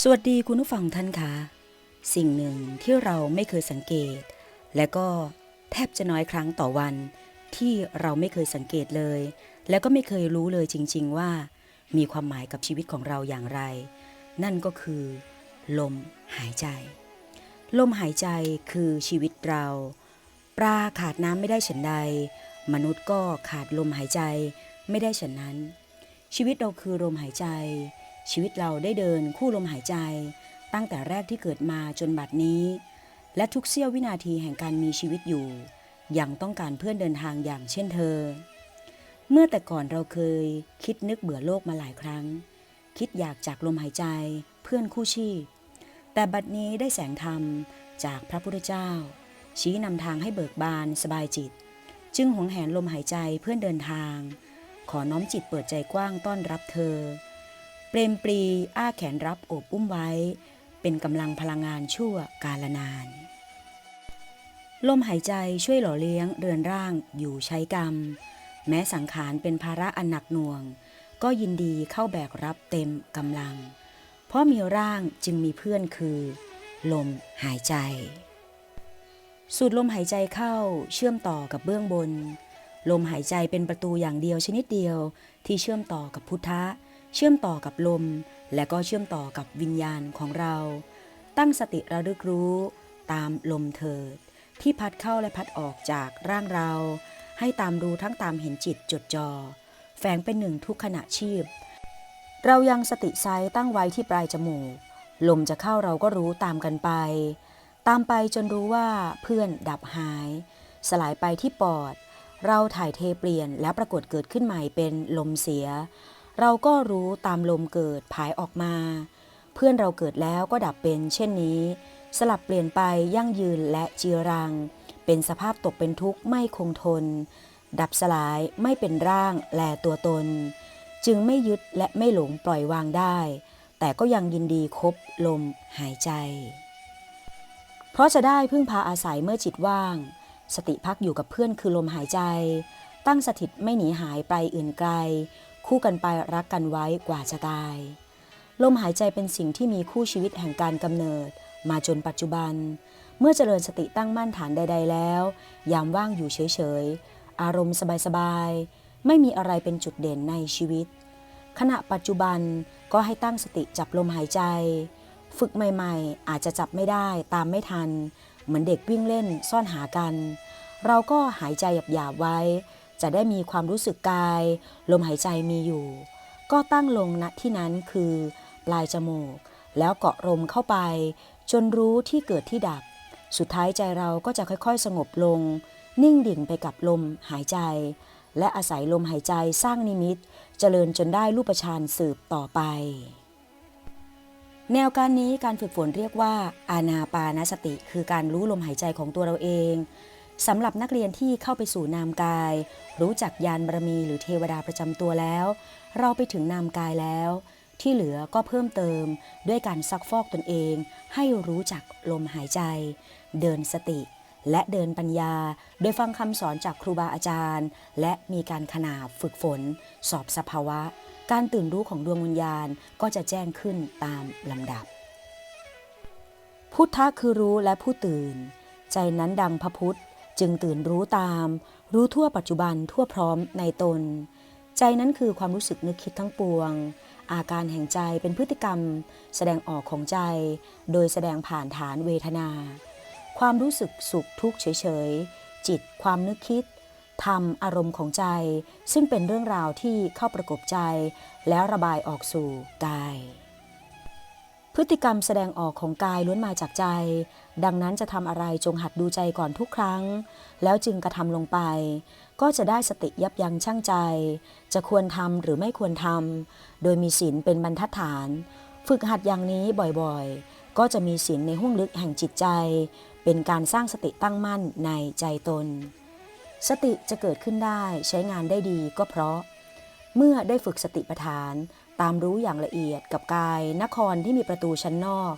สวัสดีคุณผู้ฟังท่านคะสิ่งหนึ่งที่เราไม่เคยสังเกต และก็แทบจะน้อยครั้งต่อวัน ที่เราไม่เคยสังเกตเลย และก็ไม่เคยรู้เลยจริง ๆ ว่า มีความหมายกับชีวิตของเราอย่างไร นั่นก็คือ ลมหายใจ ลมหายใจคือชีวิตเรา ปลาขาดน้ำไม่ได้ฉันใด มนุษย์ก็ขาดลมหายใจไม่ได้ฉันนั้น ชีวิตเราคือลมหายใจ ชีวิตเราได้เดินคู่ลมหายใจ ตั้งแต่แรกที่เกิดมาจนบัดนี้ และทุกเสี้ยววินาทีแห่งการมีชีวิตอยู่ ยังต้องการเพื่อนเดินทางอย่างเช่นเธอ เมื่อแต่ก่อนเราเคยคิดนึกเบื่อโลกมาหลายครั้ง คิดอยากจากลมหายใจเพื่อนคู่ชีพ แต่บัดนี้ได้แสงธรรมจากพระพุทธเจ้า ชี้นำทางให้เบิกบานสบายจิต จึงหวงแหนลมหายใจเพื่อนเดินทาง ขอน้อมจิตเปิดใจกว้างต้อนรับเธอ เปรมปรีอ้าแขนรับโอบอุ้มไว้ เป็นกำลังพลังงานชั่วกาลนาน ลมหายใจช่วยหล่อเลี้ยงเรือนร่างอยู่ใช้กรรม แม้สังขารเป็นภาระอันหนักหน่วง ก็ยินดีเข้าแบกรับเต็มกำลัง เพราะมีร่างจึงมีเพื่อนคือ ลมหายใจสูดลมหายใจเข้าเชื่อมต่อกับเบื้องบน ลมหายใจเป็นประตูอย่างเดียวชนิดเดียวที่เชื่อมต่อกับพุทธะ เชื่อมต่อกับลม และก็เชื่อมต่อกับวิญญาณของเรา ตั้งสติระลึกรู้ตามลมเถิด ที่พัดเข้าและพัดออกจากร่างเรา ให้ตามรู้ทั้งตามเห็นจิตจดจอ่อแฝงเป็นหนึ่งทุกขณะชีพ เรายังสติไซตั้งไว้ที่ปลายจมูก ลมจะเข้าเราก็รู้ตามกันไป ตามไปจนรู้ว่าเพื่อนดับหาย สลายไปที่ปอด เราถ่ายเทเปลี่ยนและปรากฏเกิดขึ้นใหม่เป็นลมเสีย เราก็รู้ตามลมเกิดผายออกมา เพื่อนเราเกิดแล้วก็ดับเป็นเช่นนี้ สลับเปลี่ยนไปยั่งยืนและจีรัง เป็นสภาพตกเป็นทุกข์ไม่คงทน ดับสลายไม่เป็นร่างแลตัวตน จึงไม่ยึดและไม่หลงปล่อยวางได้ แต่ก็ยังยินดีคบลมหายใจ เพราะจะได้พึ่งพาอาศัยเมื่อจิตว่าง สติพักอยู่กับเพื่อนคือลมหายใจ ตั้งสถิตไม่หนีหายไปอื่นไกล คู่กันไปรักกันไว้กว่าจะตาย ลมหายใจเป็นสิ่งที่มีคู่ชีวิตแห่งการกำเนิด มาจนปัจจุบัน เมื่อเจริญสติตั้งมั่นฐานใด ๆ แล้ว ยามว่างอยู่เฉย ๆ อารมณ์สบาย ๆ ไม่มีอะไรเป็นจุดเด่นในชีวิต ขณะปัจจุบันก็ให้ตั้งสติจับลมหายใจ ฝึกใหม่ ๆ อาจจะจับไม่ได้ตามไม่ทัน เหมือนเด็กวิ่งเล่นซ่อนหากัน เราก็หายใจหยาบๆไว้ จะได้มีความรู้สึกกาย ลมหายใจมีอยู่ ก็ตั้งลงณที่นั้นคือ ปลายจมูก แล้วเกาะลมเข้าไป จนรู้ที่เกิดที่ดับ สุดท้ายใจเราก็จะค่อยๆ สงบลง นิ่งดิ่งไปกับลมหายใจ และอาศัยลมหายใจสร้างนิมิต เจริญจนได้รูปฌานสืบต่อไป แนวการนี้การฝึกฝนเรียกว่า อานาปานสติ คือการรู้ลมหายใจของตัวเราเอง สำหรับนักเรียนที่เข้าไปสู่นามกาย รู้จักยานบารมีหรือเทวดาประจำตัวแล้ว เราไปถึงนามกายแล้ว ที่เหลือก็เพิ่มเติม ด้วยการซักฟอกตนเอง ให้รู้จักลมหายใจ เดินสติ และเดินปัญญา โดยฟังคำสอนจากครูบาอาจารย์ และมีการขนาบฝึกฝน สอบสภาวะ การตื่นรู้ของดวงวิญญาณก็จะแจ้งขึ้นตามลำดับ พุทธะคือรู้และผู้ตื่น ใจนั้นดังพระพุทธ จึงตื่นรู้ตาม รู้ทั่วปัจจุบันทั่วพร้อมในตน ใจนั้นคือความรู้สึกนึกคิดทั้งปวง อาการแห่งใจเป็นพฤติกรรม แสดงออกของใจ โดยแสดงผ่านฐานเวทนา ความรู้สึกสุขทุกข์เฉยๆ จิตความนึกคิดธรรมอารมณ์ของใจ ซึ่งเป็นเรื่องราวที่เข้าประกบใจ แล้วระบายออกสู่กาย พฤติกรรมแสดงออกของกายล้วนมาจากใจ ดังนั้นจะทำอะไรจงหัดดูใจก่อนทุกครั้ง แล้วจึงกระทำลงไป ก็จะได้สติยับยั้งชั่งใจ จะควรทำหรือไม่ควรทำ โดยมีศีลเป็นบรรทัดฐาน ฝึกหัดอย่างนี้บ่อยๆ ก็จะมีศีลในห้วงลึกแห่งจิตใจ เป็นการสร้างสติตั้งมั่นในใจตน สติจะเกิดขึ้นได้ใช้งานได้ดีก็เพราะ เมื่อได้ฝึกสติปัฏฐาน ตามรู้อย่างละเอียดกับกายนครที่มีประตูชั้นนอก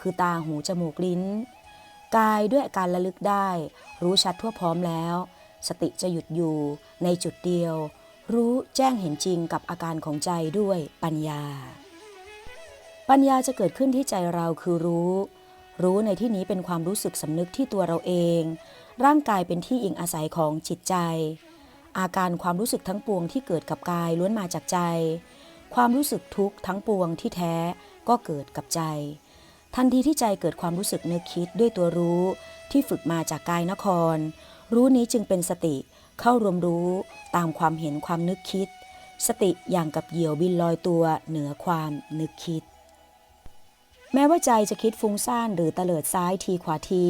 คือตาหูจมูกลิ้น กายด้วยการระลึกได้ รู้ชัดทั่วพร้อมแล้ว สติจะหยุดอยู่ในจุดเดียว รู้แจ้งเห็นจริงกับอาการของใจด้วยปัญญา ปัญญาจะเกิดขึ้นที่ใจเราคือรู้ รู้ในที่นี้เป็นความรู้สึกสำนึกที่ตัวเราเอง ร่างกายเป็นที่อิงอาศัยของจิตใจ อาการความรู้สึกทั้งปวงที่เกิดกับกายล้วนมาจากใจ ความรู้สึกทุกข์ทั้งปวงที่แท้ก็เกิดกับใจ ทันทีที่ใจเกิดความรู้สึกนึกคิดด้วยตัวรู้ที่ฝึกมาจากกายนคร รู้นี้จึงเป็นสติเข้ารวมรู้ตามความเห็นความนึกคิด สติอย่างกับเหยี่ยวบินลอยตัวเหนือความนึกคิด แม้ว่าใจจะคิดฟุ้งซ่านหรือเตลิดซ้ายทีขวาที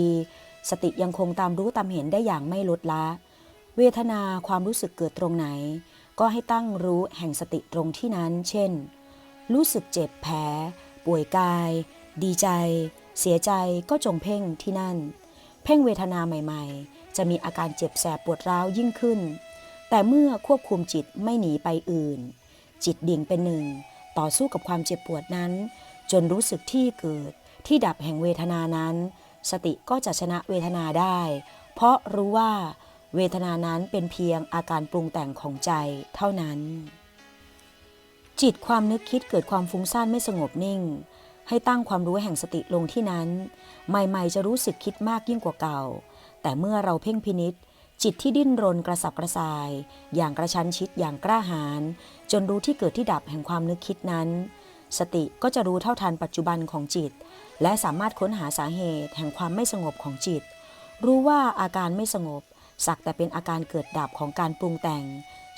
สติยังคงตามรู้ตามเห็นได้อย่างไม่ลดละ เวทนาความรู้สึกเกิดตรงไหน ก็ให้ตั้งรู้แห่งสติตรงที่นั้น เช่น รู้สึกเจ็บแผลป่วยกาย ดีใจ เสียใจก็จงเพ่งที่นั่น เพ่งเวทนาใหม่ๆ จะมีอาการเจ็บแสบปวดร้าวยิ่งขึ้น แต่เมื่อควบคุมจิตไม่หนีไปอื่น จิตดิ่งเป็นหนึ่ง ต่อสู้กับความเจ็บปวดนั้น จนรู้สึกที่เกิดที่ดับแห่งเวทนานั้น สติก็จะชนะเวทนาได้ เพราะรู้ว่า เวทนานั้นเป็นเพียงอาการปรุงแต่งของใจเท่านั้น จิตความนึกคิดเกิดความฟุ้งซ่านไม่สงบนิ่ง ให้ตั้งความรู้แห่งสติลงที่นั้น ใหม่ๆจะรู้สึกคิดมากยิ่งกว่าเก่า แต่เมื่อเราเพ่งพินิษจิตที่ดิ้นรนกระสับกระส่าย อย่างกระชั้นชิดอย่างกล้าหาญจนรู้ที่เกิดที่ดับแห่งความนึกคิดนั้น สติก็จะรู้เท่าทันปัจจุบันของจิต และสามารถค้นหาสาเหตุแห่งความไม่สงบของจิต รู้ว่าอาการไม่สงบ สักแต่เป็นอาการเกิดดับของการปรุงแต่ง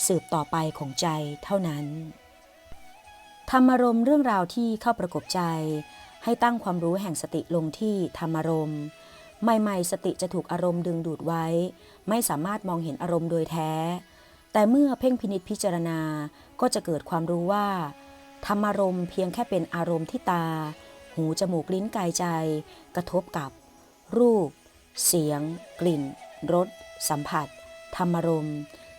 สืบต่อไปของใจเท่านั้น ธรรมารมณ์เรื่องราวที่เข้าประกบใจ ให้ตั้งความรู้แห่งสติลงที่ธรรมารมณ์ใหม่ๆ สติจะถูกอารมณ์ดึงดูดไว้ ไม่สามารถมองเห็นอารมณ์โดยแท้ แต่เมื่อเพ่งพินิษพิจารณาก็จะเกิดความรู้ว่า ธรรมารมณ์เพียงแค่เป็นอารมณ์ที่ตา หูจมูกลิ้นกายใจ กระทบกับ รูป เสียง กลิ่นรส สัมผัส ธรรมารมณ์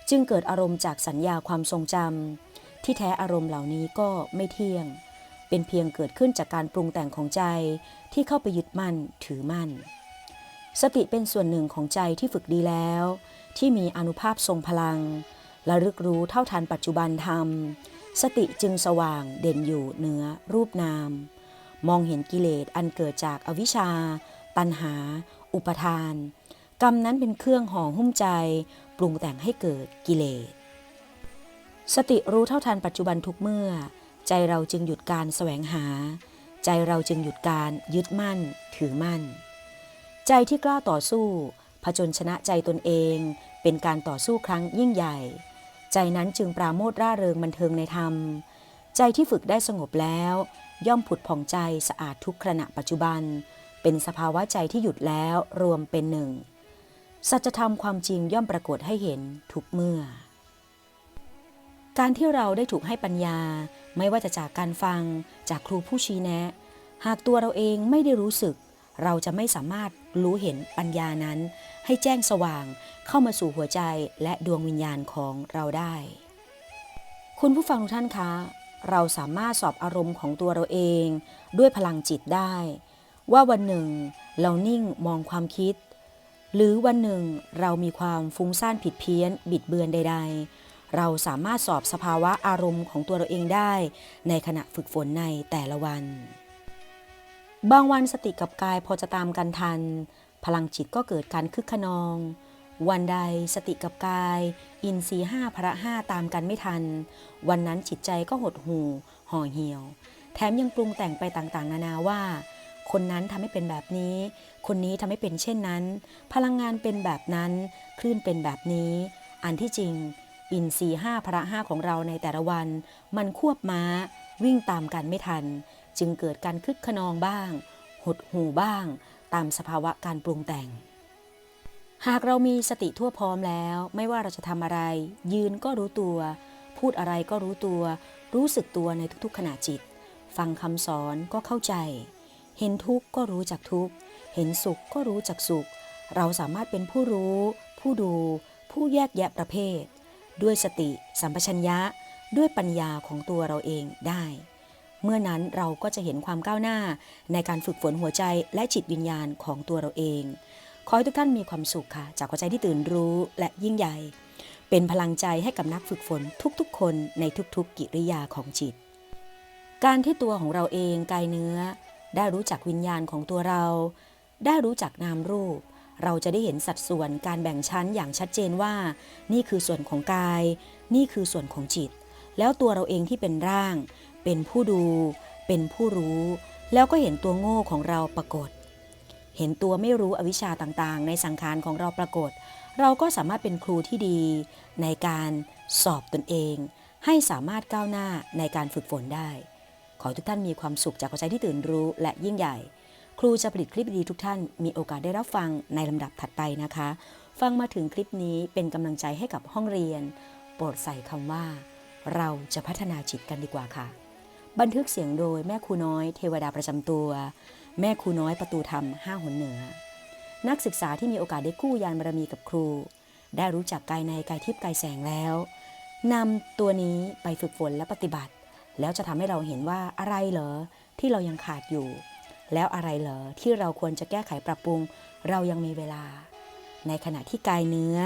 จึงเกิดอารมณ์จากสัญญาความทรงจำที่แท้อารมณ์เหล่านี้ก็ไม่เที่ยง เป็นเพียงเกิดขึ้นจากการปรุงแต่งของใจที่เข้าไปยึดมั่นถือมั่น สติเป็นส่วนหนึ่งของใจที่ฝึกดีแล้ว ที่มีอนุภาพทรงพลังระลึกรู้เท่าทันปัจจุบันธรรม สติจึงสว่างเด่นอยู่เหนือรูปนาม มองเห็นกิเลสอันเกิดจากอวิชชา ตัณหา อุปทาน กรรมนั้นเป็นเครื่องห่อหุ้มใจ ปรุงแต่งให้เกิดกิเลส สติรู้เท่าทันปัจจุบันทุกเมื่อ ใจเราจึงหยุดการแสวงหา ใจเราจึงหยุดการยึดมั่น ถือมั่น ใจที่กล้าต่อสู้ ผจญชนะใจตนเอง เป็นการต่อสู้ครั้งยิ่งใหญ่ ใจนั้นจึงปราโมทร่าเริงบันเทิงในธรรม ใจที่ฝึกได้สงบแล้ว ย่อมผุดผ่องใจสะอาดทุกขณะปัจจุบัน เป็นสภาวะใจที่หยุดแล้วรวมเป็นหนึ่ง สัจธรรมความจริงย่อมปรากฏให้เห็นทุกเมื่อ การที่เราได้ถูกให้ปัญญา ไม่ว่าจะจากการฟังจากครูผู้ชี้แนะ หากตัวเราเองไม่ได้รู้สึก เราจะไม่สามารถรู้เห็นปัญญานั้น ให้แจ้งสว่างเข้ามาสู่หัวใจและดวงวิญญาณของเราได้ คุณผู้ฟังทุกท่านคะ เราสามารถสอบอารมณ์ของตัวเราเอง ด้วยพลังจิตได้ ว่าวันหนึ่ง เรานิ่งมองความคิด หรือวันหนึ่งเรามีความฟุ้งซ่านผิดเพี้ยน บิดเบือนใด ๆ เราสามารถสอบสภาวะอารมณ์ของตัวเราเองได้ ในขณะฝึกฝนในแต่ละวัน บางวันสติกับกายพอจะตามกันทัน พลังจิตก็เกิดการคึกขนอง วันใดสติกับกาย อินทรีห้าพระห้าตามกันไม่ทัน วันนั้นจิตใจก็หดหู่ห่อเหี่ยว แถมยังปรุงแต่งไปต่างๆ นานาว่า คนนั้นทำให้เป็นแบบนี้ คนนี้ทำให้เป็นเช่นนั้น พลังงานเป็นแบบนั้น คลื่นเป็นแบบนี้ อันที่จริง อินทรีย์ห้าพระห้าของเราในแต่ละวัน มันควบม้า วิ่งตามกันไม่ทัน จึงเกิดการคึกขนองบ้าง หดหูบ้าง ตามสภาวะการปรุงแต่ง หากเรามีสติทั่วพร้อมแล้ว ไม่ว่าเราจะทำอะไร ยืนก็รู้ตัว พูดอะไรก็รู้ตัว รู้สึกตัวในทุกๆขณะจิต ฟังคำสอนก็เข้าใจ เห็นทุกข์ก็รู้จักทุกข์ เห็นสุขก็รู้จักสุข เราสามารถเป็นผู้รู้ ผู้ดู ผู้แยกแยะประเภท ด้วยสติ สัมปชัญญะ ด้วยปัญญาของตัวเราเองได้ เมื่อนั้นเราก็จะเห็นความก้าวหน้าในการฝึกฝนหัวใจและจิตวิญญาณของตัวเราเอง ขอให้ทุกท่านมีความสุขค่ะ จากหัวใจที่ตื่นรู้และยิ่งใหญ่ เป็นพลังใจให้กับนักฝึกฝนทุกๆ คนในทุกๆกิริยาของจิต การที่ตัวของเราเองกายเนื้อ ได้รู้จักวิญญาณของตัวเรา ได้รู้จักนามรูป เราจะได้เห็นสัดส่วนการแบ่งชั้นอย่างชัดเจนว่า นี่คือส่วนของกาย นี่คือส่วนของจิต แล้วตัวเราเองที่เป็นร่าง เป็นผู้ดู เป็นผู้รู้ แล้วก็เห็นตัวโง่ของเราปรากฏ เห็นตัวไม่รู้อวิชชาต่างๆ ในสังขารของเราปรากฏ เราก็สามารถเป็นครูที่ดี ในการสอบตนเอง ให้สามารถก้าวหน้าในการฝึกฝนได้ ขอให้ทุกท่านมีความสุขจากหัวใจที่ตื่นรู้และยิ่งใหญ่ ครูจะผลิตคลิปดีทุกท่านมีโอกาสได้รับฟังในลำดับถัดไปนะคะ ฟังมาถึงคลิปนี้เป็นกำลังใจให้กับห้องเรียน โปรดใส่คำว่า เราจะพัฒนาจิตกันดีกว่าค่ะ บันทึกเสียงโดยแม่ครูน้อยเทวดาประจำตัว แม่ครูน้อยประตูธรรมห้าหนเหนือ นักศึกษาที่มีโอกาสได้กู้ยานบารมีกับครู ได้รู้จักกายในกายทิพย์กายแสงแล้วนำตัวนี้ไปฝึกฝนและปฏิบัติ แล้วจะทำให้เราเห็นว่าอะไรเหรอที่เรายังขาดอยู่ แล้วอะไรเหรอที่เราควรจะแก้ไขปรับปรุง เรายังมีเวลา ในขณะที่กายเนื้อ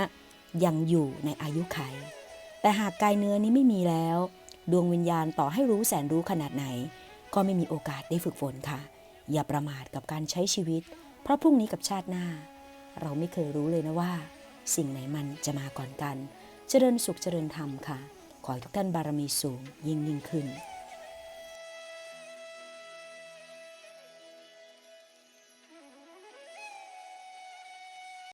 ยังอยู่ในอายุไข แต่หากกายเนื้อนี้ไม่มีแล้ว ดวงวิญญาณต่อให้รู้แสนรู้ขนาดไหน ก็ไม่มีโอกาสได้ฝึกฝนค่ะ อย่าประมาทกับการใช้ชีวิต เพราะพรุ่งนี้กับชาติหน้า เราไม่เคยรู้เลยนะว่า สิ่งไหนมันจะมาก่อนกัน เจริญสุขเจริญธรรมค่ะ ขอให้ทุกท่านบารมีสูงยิ่งยิ่งขึ้น